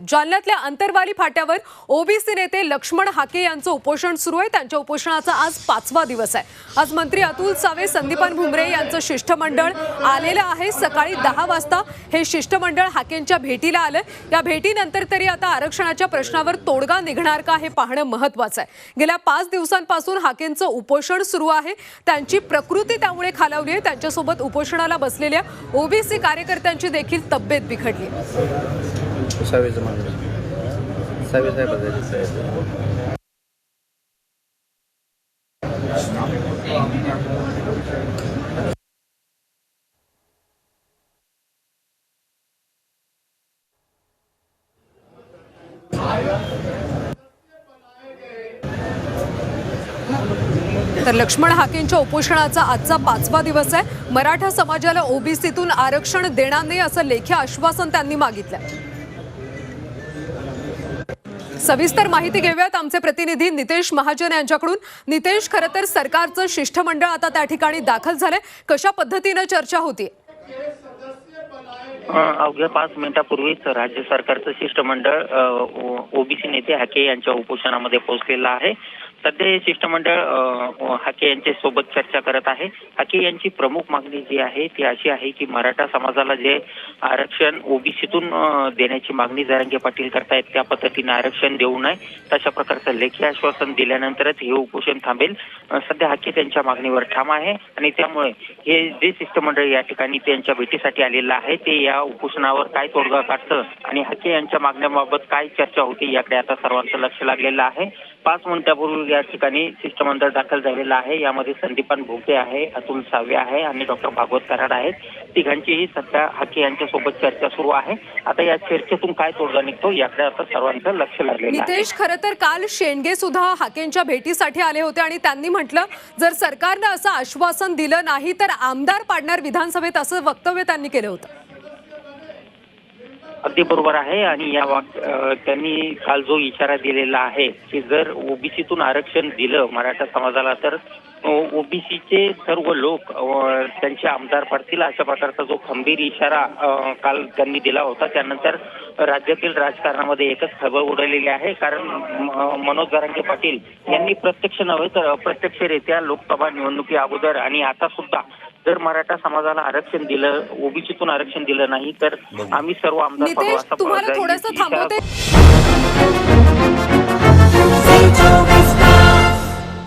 जालन्यातल्या अंतरवाली फाट्यावर ओबीसी नेते लक्ष्मण हाके यांचं उपोषण सुरू आहे. त्यांच्या उपोषणाचा आज पाचवा दिवस आहे. आज मंत्री अतुल सावे संदीपान भुमरे यांचं शिष्टमंडळ आलेलं आहे. सकाळी दहा वाजता हे शिष्टमंडळ हाकेंच्या भेटीला आलं. या भेटीनंतर तरी आता आरक्षणाच्या प्रश्नावर तोडगा निघणार का हे पाहणं महत्वाचं आहे. गेल्या पाच दिवसांपासून हाकेंचं उपोषण सुरू आहे. त्यांची प्रकृती त्यामुळे खालावली आहे. त्यांच्यासोबत उपोषणाला बसलेल्या ओबीसी कार्यकर्त्यांची देखील तब्येत बिघडली सावेचं मागणं सावे साहेब तर लक्ष्मण हाकेंच्या उपोषणाचा आजचा पाचवा दिवस आहे. मराठा समाजाला ओबीसीतून आरक्षण देणार नाही असं लेखी आश्वासन त्यांनी मागितलं सविस्तर माहिती घेऊयात आमचे प्रतिनिधी नितेश महाजन यांच्याकडून. नितेश खरं तर सरकारचं शिष्टमंडळ आता त्या ठिकाणी दाखल झालंय. कशा पद्धतीनं चर्चा होती? अवघ्या पाच मिनिटापूर्वीच राज्य सरकारचं शिष्टमंडळ ओबीसी नेते हॅके यांच्या उपोषणामध्ये पोहोचलेलं आहे. सध्या हे शिष्टमंडळ हाके यांच्या सोबत चर्चा करत आहे. हाके यांची प्रमुख मागणी जी आहे ती अशी आहे की मराठा समाजाला जे आरक्षण ओबीसीतून देण्याची मागणी जरांगे पाटील करतायत त्या पद्धतीने आरक्षण देऊ नये. तशा प्रकारचं लेखी आश्वासन दिल्यानंतरच हे उपोषण थांबेल. सध्या हाके त्यांच्या मागणीवर ठाम आहे आणि त्यामुळे हे जे शिष्टमंडळ या ठिकाणी त्यांच्या भेटीसाठी आलेलं आहे ते या उपोषणावर काय तोडगा काढतं आणि हाके यांच्या मागण्याबाबत काय चर्चा होती याकडे आता सर्वांचं लक्ष लागलेलं आहे. पाच मिनिटापूर्वी या ठिकाणी शिष्टमंडळ दाखल झालेलं आहे. यामध्ये संदीपान भोगटे आहे अतुल सावे आहे आणि डॉक्टर भागवत कराड आहेत. तिघांचीही सध्या हाके यांच्या सोबत चर्चा सुरू आहे. आता या चर्चेतून काय तोडगा निघतो याकडे आता सर्वांचं लक्ष लागलेलं नितेश खरं तर काल शेंडगे सुद्धा हाकेंच्या भेटीसाठी आले होते आणि त्यांनी म्हटलं जर सरकारनं असं आश्वासन दिलं नाही तर आमदार पाडणार विधानसभेत असं वक्तव्य त्यांनी केलं होतं. अगदी बरोबर आहे आणि या वाक त्यांनी काल जो इशारा दिलेला आहे की जर ओबीसीतून आरक्षण दिलं मराठा समाजाला तर ओबीसीचे सर्व लोक त्यांचे आमदार पडतील अशा प्रकारचा जो खंबीर इशारा काल त्यांनी दिला होता. त्यानंतर राज्यातील राजकारणामध्ये एकच खळबळ उडवलेली आहे. कारण मनोज जरांगे पाटील यांनी प्रत्यक्ष नव्हे तर अप्रत्यक्षरित्या लोकसभा निवडणुकी अगोदर आणि आता सुद्धा जर मराठा समाजाला आरक्षण दिलं ओबीसीतून आरक्षण दिलं नाही तर आम्ही सर्व आमदार तुम्हाला थोडंसं थांबवते.